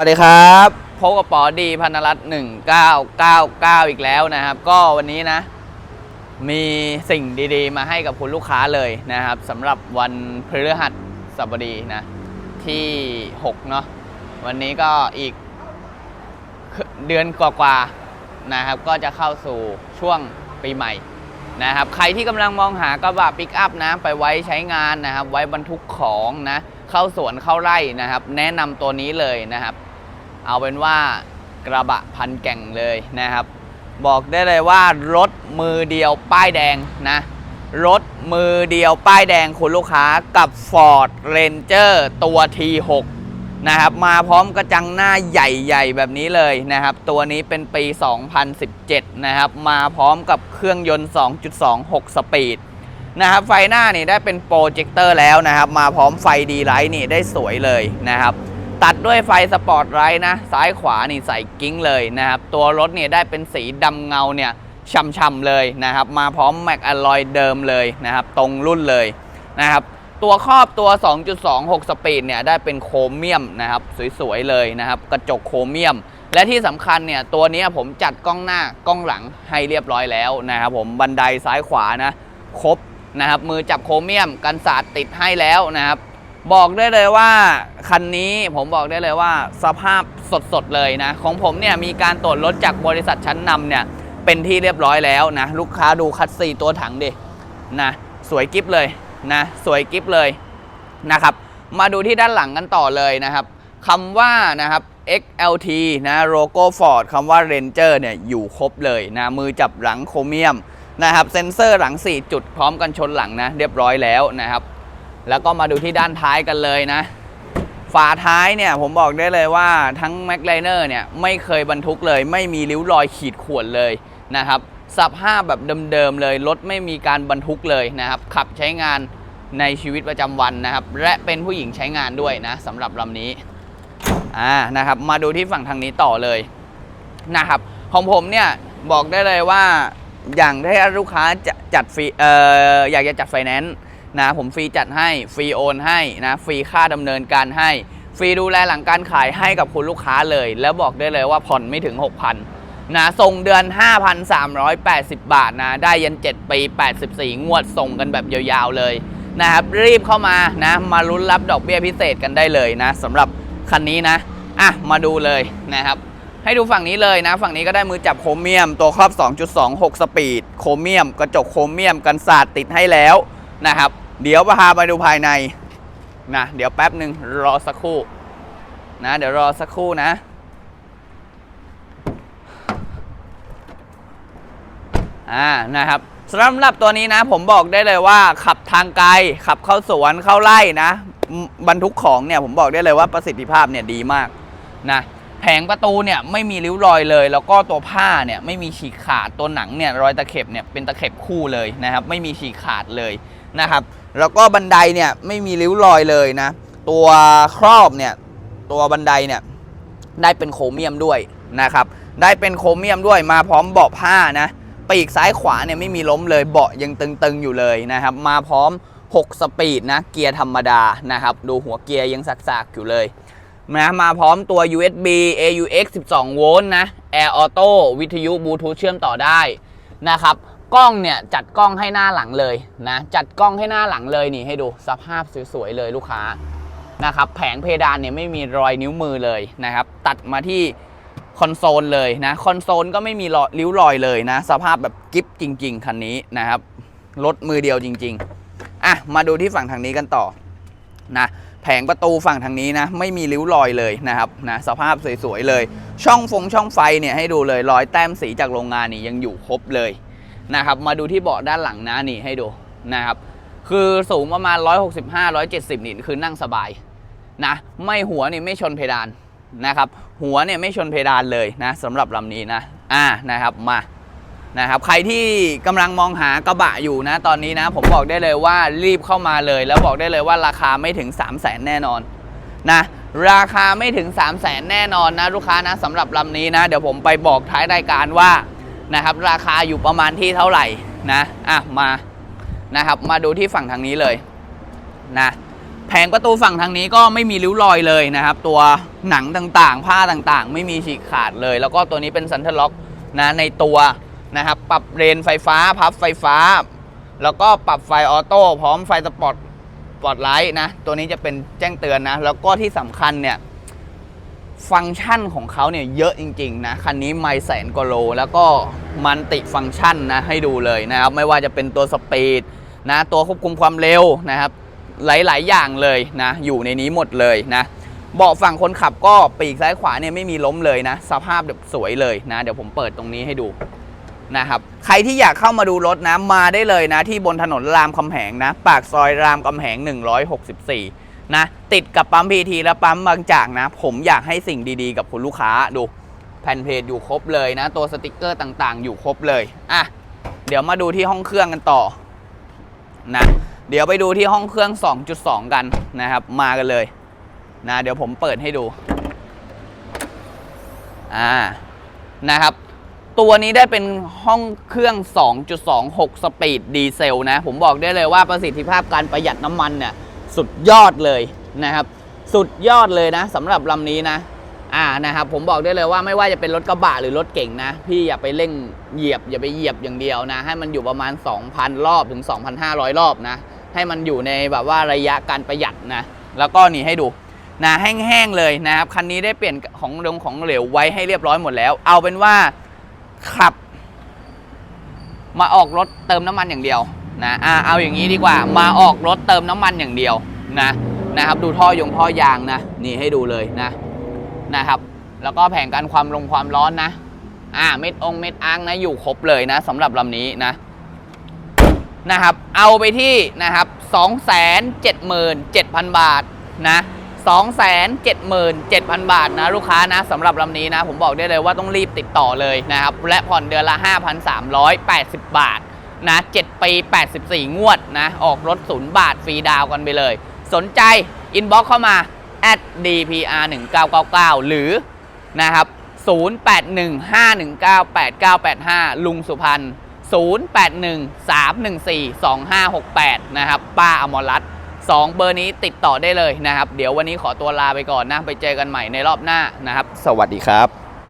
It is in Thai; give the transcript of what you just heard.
สวัสดีครับพบกับปอดีพันธรัตน์1999อีกแล้วนะครับ ก็วันนี้นะ มีสิ่งดีๆ มาให้กับคุณลูกค้าเลยนะครับสำหรับวันพฤหัสบดีนะ ที่6เนาะวันนี้ก็อีกเดือนกว่าๆนะครับ ก็จะเข้าสู่ช่วงปีใหม่นะครับ ใครที่กำลังมองหากระบะปิกอัพนะไปไว้ใช้งานนะครับ ไว้บรรทุกของนะ เข้าสวนเข้าไร่นะครับ แนะนำตัวนี้เลยนะครับ เอาเป็นว่ากระบะพันแก่งเลยนะครับ บอกได้เลยว่ารถมือเดียวป้ายแดงนะ รถมือเดียวป้ายแดงคุณลูกค้ากับ Ford Ranger ตัว T6 นะครับมาพร้อมกระจังหน้าใหญ่ๆ แบบนี้เลยนะครับ ตัวนี้เป็นปี 2017 นะครับ มาพร้อมกับเครื่องยนต์ 2.26 สปีดนะครับไฟหน้านี่ได้เป็นโปรเจคเตอร์แล้วนะครับ มาพร้อมไฟดีไลท์นี่ได้สวยเลยนะครับ ตัดด้วยไฟสปอร์ตไลท์นะ ซ้ายขวานี่ใส่กิ้งเลยนะครับ ตัวรถเนี่ยได้เป็นสีดำเงาเนี่ยช่ำๆเลยนะครับ มาพร้อมแม็กอลลอยเดิมเลยนะครับ ตรงรุ่นเลยนะครับ ตัวครอบตัว 2.26 สปีดเนี่ยได้เป็นโครเมียมนะครับ สวยๆเลยนะครับ กระจกโครเมียม และที่สำคัญเนี่ยตัวนี้ผมจัดกล้องหน้ากล้องหลังให้เรียบร้อยแล้วนะครับผมบันไดซ้ายขวานะครบนะครับมือจับโครเมียมกันสาดติดให้แล้วนะครับ บอกได้เลยว่าคันนี้ผมบอกได้เลยว่าสภาพสดๆเลยนะ ของผมเนี่ยมีการตรวจรถจากบริษัทชั้นนำเนี่ยเป็นที่เรียบร้อยแล้วนะ ลูกค้าดูคัดซีตัวถังดินะสวยกิฟเลยนะสวยกิฟเลยนะครับ มาดูที่ด้านหลังกันต่อเลยนะครับคำว่านะครับ XLT นะโลโก้ Ford คำว่า Ranger เนี่ยอยู่ครบเลยนะมือจับหลังโครเมียมนะครับเซ็นเซอร์หลัง 4 จุดพร้อมกันชนหลังนะเรียบร้อยแล้วนะครับ แล้วก็มาดูที่ด้านท้ายกันเลยนะ ฝาท้ายเนี่ยผมบอกได้เลยว่าทั้ง m a c l i n e r เนี่ยไม่เคยบรรทุกเลย ไม่มีริ้วรอยขีดข่วนเลยนะครับสภาพแบบเดิมๆเลยรถไม่มีการบรรทุกเลยนะครับ ขับใช้งานในชีวิตประจำวันนะครับ และเป็นผู้หญิงใช้งานด้วยนะสำหรับลำนี้อ่านะครับ มาดูที่ฝั่งทางนี้ต่อเลยนะครับ ของผมเนี่ยบอกได้เลยว่าอย่างที่ลูกค้าจะจัดฟรีเอ่ออยากจะจัดไฟแนนซ์ นะผมฟรีจัดให้ฟรีโอนให้นะฟรีค่าดำเนินการให้ฟรีดูแลหลังการขายให้กับคุณลูกค้าเลย แล้วบอกได้เลยว่าผ่อนไม่ถึง 6,000นะส่งเดือน 5,380 บาทนะ ได้ยัน 7 ปี 84 งวดส่งกันแบบยาวๆเลยนะครับ รีบเข้ามานะ มาลุ้นรับดอกเบี้ยพิเศษกันได้เลยนะสำหรับคันนี้นะ อะ มาดูเลยนะครับ ให้ดูฝั่งนี้เลยนะ ฝั่งนี้ก็ได้มือจับโครเมียม ตัวครอบ 2.26 สปีด โครเมียม กระจกโครเมียมกันสาดติดให้แล้วนะครับ เดี๋ยวพาไปดูภายในนะเดี๋ยวแป๊บหนึ่งรอสักครู่นะเดี๋ยวรอสักครู่นะ อ่านะครับสำหรับตัวนี้นะผมบอกได้เลยว่าขับทางไกล ขับเข้าสวนเข้าไร่นะ บรรทุกของเนี่ยผมบอกได้เลยว่าประสิทธิภาพเนี่ยดีมากนะแผงประตูเนี่ยไม่มีริ้วรอยเลย แล้วก็ตัวผ้าเนี่ยไม่มีฉีกขาดตัวหนังเนี่ยรอยตะเข็บเนี่ยเป็นตะเข็บคู่เลยนะครับ ไม่มีฉีกขาดเลยนะครับ แล้วก็บันไดเนี่ยไม่มีริ้วรอยเลยนะ ตัวครอบเนี่ยตัวบันไดเนี่ยได้เป็นโครเมียมด้วยนะครับ ได้เป็นโครเมียมด้วยมาพร้อมเบาะผ้านะปีกซ้ายขวาเนี่ยไม่มีล้มเลยเบาะยังตึงๆอยู่เลยนะครับ มาพร้อม 6 สปีดนะเกียร์ธรรมดานะครับ ดูหัวเกียร์ยังสักๆอยู่เลยนะมาพร้อมตัว USB AUX 12 โวลต์นะ Air Auto วิทยุบลูทูธเชื่อมต่อได้นะครับ กล้องเนี่ยจัดกล้องให้หน้าหลังเลยนะจัดกล้องให้หน้าหลังเลยนี่ให้ดูสภาพสวยๆเลยลูกค้านะครับแผงเพดานเนี่ยไม่มีรอยนิ้วมือเลยนะครับตัดมาที่คอนโซลเลยนะคอนโซลก็ไม่มีรอยริ้วรอยเลยนะ สภาพแบบกิฟจริง ๆคันนี้นะครับรถมือเดียวจริง ๆอะมาดูที่ฝั่งทางนี้กันต่อนะแผงประตูฝั่งทางนี้นะไม่มีริ้วรอยเลยนะครับนะสภาพสวยๆเลย ช่องฟงช่องไฟเนี่ยให้ดูเลยรอยแต้มสีจากโรงงานนี่ยังอยู่ครบเลย นะครับมาดูที่เบาะด้านหลังนะนี่ให้ดูนะครับคือสูงประมาณ 165 170 นี่คือนั่งสบายนะไม่หัวนี่ไม่ชนเพดานนะครับหัวเนี่ยไม่ชนเพดานเลยนะสำหรับลำนี้นะอ่านะครับมานะครับใครที่กำลังมองหากระบะอยู่นะตอนนี้นะ ผมบอกได้เลยว่ารีบเข้ามาเลย แล้วบอกได้เลยว่าราคาไม่ถึง 3 0 0แสนแน่นอนนะราคาไม่ถึง 3 0 0แสนแน่นอนนะลูกค้านะสำหรับลำนี้นะ เดี๋ยวผมไปบอกท้ายรายการว่า นะครับ ราคาอยู่ประมาณที่เท่าไหร่นะอะมานะครับ มาดูที่ฝั่งทางนี้เลยนะแผงประตูฝั่งทางนี้ก็ไม่มีริ้วรอยเลยนะครับ ตัวหนังต่างๆ ผ้าต่างๆ ไม่มีฉีกขาดเลย แล้วก็ตัวนี้เป็นซันเทอร์ล็อกนะในตัวนะครับ ปรับเรนไฟฟ้า พับไฟฟ้า แล้วก็ปรับไฟออโต้พร้อมไฟสปอตปอตไลท์นะ ตัวนี้จะเป็นแจ้งเตือนนะ แล้วก็ที่สำคัญเนี่ย ฟังก์ชันของเขาเนี่ยเยอะจริง ๆ นะ คันนี้ไม่แสนกว่าโล แล้วก็มันติฟังก์ชันนะให้ดูเลยนะครับ ไม่ว่าจะเป็นตัวสปีดนะ ตัวควบคุมความเร็วนะครับ หลาย ๆ อย่างเลยนะ อยู่ในนี้หมดเลยนะเบาะฝั่งคนขับก็ปีกซ้ายขวาเนี่ยไม่มีล้มเลยนะ สภาพแบบสวยเลยนะ เดี๋ยวผมเปิดตรงนี้ให้ดูนะครับใครที่อยากเข้ามาดูรถนะมาได้เลยนะ ที่บนถนนรามคำแหงนะ ปากซอยรามคำแหง 164 นะติดกับปั๊มพีทีและปั๊มบางจากนะ ผมอยากให้สิ่งดีๆ กับคุณลูกค้าดูแผ่นเพจอยู่ครบเลยนะ ตัวสติกเกอร์ต่างๆ อยู่ครบเลยอะเดี๋ยวมาดูที่ห้องเครื่องกันต่อนะเดี๋ยวไปดูที่ห้องเครื่อง 2.2 กันนะครับ มากันเลยนะเดี๋ยวผมเปิดให้ดูอ่านะครับ ตัวนี้ได้เป็นห้องเครื่อง 2.26 สปีดดีเซลนะ ผมบอกได้เลยว่าประสิทธิภาพการประหยัดน้ำมันเนี่ย สุดยอดเลยนะครับ สุดยอดเลยนะสำหรับลำนี้นะ อ่านะครับ ผมบอกได้เลยว่าไม่ว่าจะเป็นรถกระบะหรือรถเก่งนะ พี่อย่าไปเร่งเหยียบ อย่าไปเหยียบอย่างเดียวนะ ให้มันอยู่ประมาณ 2,000 รอบถึง 2,500 รอบนะ ให้มันอยู่ในแบบว่าระยะการประหยัดนะ แล้วก็นี่ให้ดูนะแห้งๆเลยนะครับคันนี้ได้เปลี่ยนของลงของเหลวไว้ให้เรียบร้อยหมดแล้ว เอาเป็นว่าขับ มาออกรถเติมน้ำมันอย่างเดียว นะอ่าเอาอย่างนี้ดีกว่า มาออกรถเติมน้ำมันอย่างเดียวนะนะครับ ดูท่อยงท่อยางนะ นี่ให้ดูเลยนะนะครับ แล้วก็แผงกันความลงความร้อนนะ อ่าเม็ดองเม็ดอ้างนะอยู่ครบเลยนะสำหรับลำนี้นะนะครับ เอาไปที่นะครับ 277,000 บาทนะ277,000 บาทนะลูกค้านะสำหรับลำนี้นะ ผมบอกได้เลยว่าต้องรีบติดต่อเลยนะครับ และผ่อนเดือนละ 5,380 บาท นะ7ปี84 งวดนะ ออกรถศูนย์บาทฟรีดาวกันไปเลย สนใจอินบ็อกเข้ามา at dpr 1999 หรือนะครับ 0815198985 ลุงสุพรรณ0813142568 นะครับ ป้าอมรรัตน์สองเบอร์นี้ติดต่อได้เลยนะครับ เดี๋ยววันนี้ขอตัวลาไปก่อนนะ ไปเจอกันใหม่ในรอบหน้านะครับ สวัสดีครับ